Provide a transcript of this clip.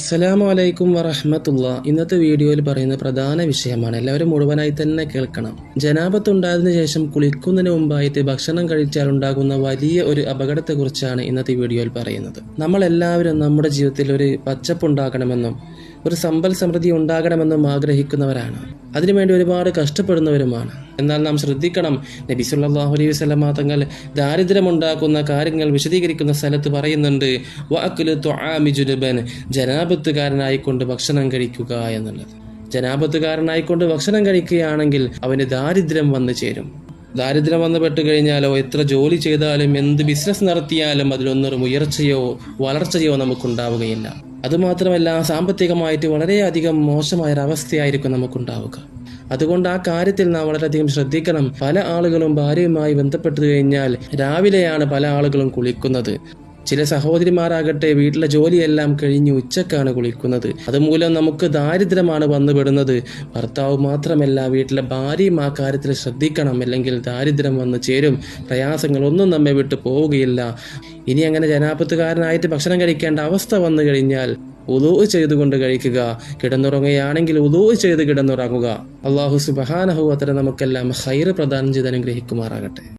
അസ്സലാമു അലൈക്കും വറഹമത്തുള്ള. ഇന്നത്തെ വീഡിയോയിൽ പറയുന്ന പ്രധാന വിഷയമാണ് എല്ലാവരും മുഴുവനായി തന്നെ കേൾക്കണം. ജനാപത്ത് ഉണ്ടായതിനു ശേഷം കുളിക്കുന്നതിന് മുമ്പായിട്ട് ഭക്ഷണം കഴിച്ചാൽ ഉണ്ടാകുന്ന വലിയ ഒരു അപകടത്തെക്കുറിച്ചാണ് ഇന്നത്തെ വീഡിയോയിൽ പറയുന്നത്. നമ്മൾ എല്ലാവരും നമ്മുടെ ജീവിതത്തിൽ ഒരു പച്ചപ്പുണ്ടാകണമെന്നും ഒരു സമ്പൽ സമൃദ്ധി ഉണ്ടാകണമെന്നും ആഗ്രഹിക്കുന്നവരാണ്. അതിനുവേണ്ടി ഒരുപാട് കഷ്ടപ്പെടുന്നവരുമാണ്. എന്നാൽ നാം ശ്രദ്ധിക്കണം. നബി സല്ലല്ലാഹു അലൈഹി വസല്ലമ തങ്ങൾ ദാരിദ്ര്യമുണ്ടാക്കുന്ന കാര്യങ്ങൾ വിശദീകരിക്കുന്ന സ്ഥലത്ത് പറയുന്നുണ്ട്. ജനാപത്തുകാരനായിക്കൊണ്ട് ഭക്ഷണം കഴിക്കുക എന്നുള്ളത്. ജനാപത്തുകാരനായിക്കൊണ്ട് ഭക്ഷണം കഴിക്കുകയാണെങ്കിൽ അവന് ദാരിദ്ര്യം വന്നു ചേരും. ദാരിദ്ര്യം വന്നു പെട്ട് കഴിഞ്ഞാലോ എത്ര ജോലി ചെയ്താലും എന്ത് ബിസിനസ് നടത്തിയാലും അതിലൊന്നൊരു ഉയർച്ചയോ വളർച്ചയോ നമുക്കുണ്ടാവുകയില്ല. അതുമാത്രമല്ല സാമ്പത്തികമായിട്ട് വളരെയധികം മോശമായൊരവസ്ഥയായിരിക്കും നമുക്കുണ്ടാവുക. അതുകൊണ്ട് ആ കാര്യത്തിൽ നാം വളരെയധികം ശ്രദ്ധിക്കണം. പല ആളുകളും ഭാര്യയുമായി ബന്ധപ്പെട്ടു കഴിഞ്ഞാൽ രാവിലെയാണ് പല ആളുകളും കുളിക്കുന്നത്. ചില സഹോദരിമാരാകട്ടെ വീട്ടിലെ ജോലിയെല്ലാം കഴിഞ്ഞ് ഉച്ചക്കാണ് കുളിക്കുന്നത്. അതുമൂലം നമുക്ക് ദാരിദ്ര്യമാണ് വന്നുപെടുന്നത്. ഭർത്താവ് മാത്രമല്ല വീട്ടിലെ ഭാര്യയും ആ കാര്യത്തിൽ ശ്രദ്ധിക്കണം. അല്ലെങ്കിൽ ദാരിദ്ര്യം വന്ന് ചേരും. പ്രയാസങ്ങൾ ഒന്നും നമ്മെ വിട്ടു പോവുകയില്ല. ഇനി അങ്ങനെ ജനാപത്തുകാരനായിട്ട് ഭക്ഷണം കഴിക്കേണ്ട അവസ്ഥ വന്നു കഴിഞ്ഞാൽ ഉദൂ ചെയ്തുകൊണ്ട് കഴിക്കുക. കിടന്നുറങ്ങുകയാണെങ്കിൽ ഉദൂ ചെയ്ത് കിടന്നുറങ്ങുക. അള്ളാഹു സുബഹാനഹു അത്ര നമുക്കെല്ലാം ഹൈറ് പ്രദാനം ചെയ്ത് അനുഗ്രഹിക്കുമാറാകട്ടെ.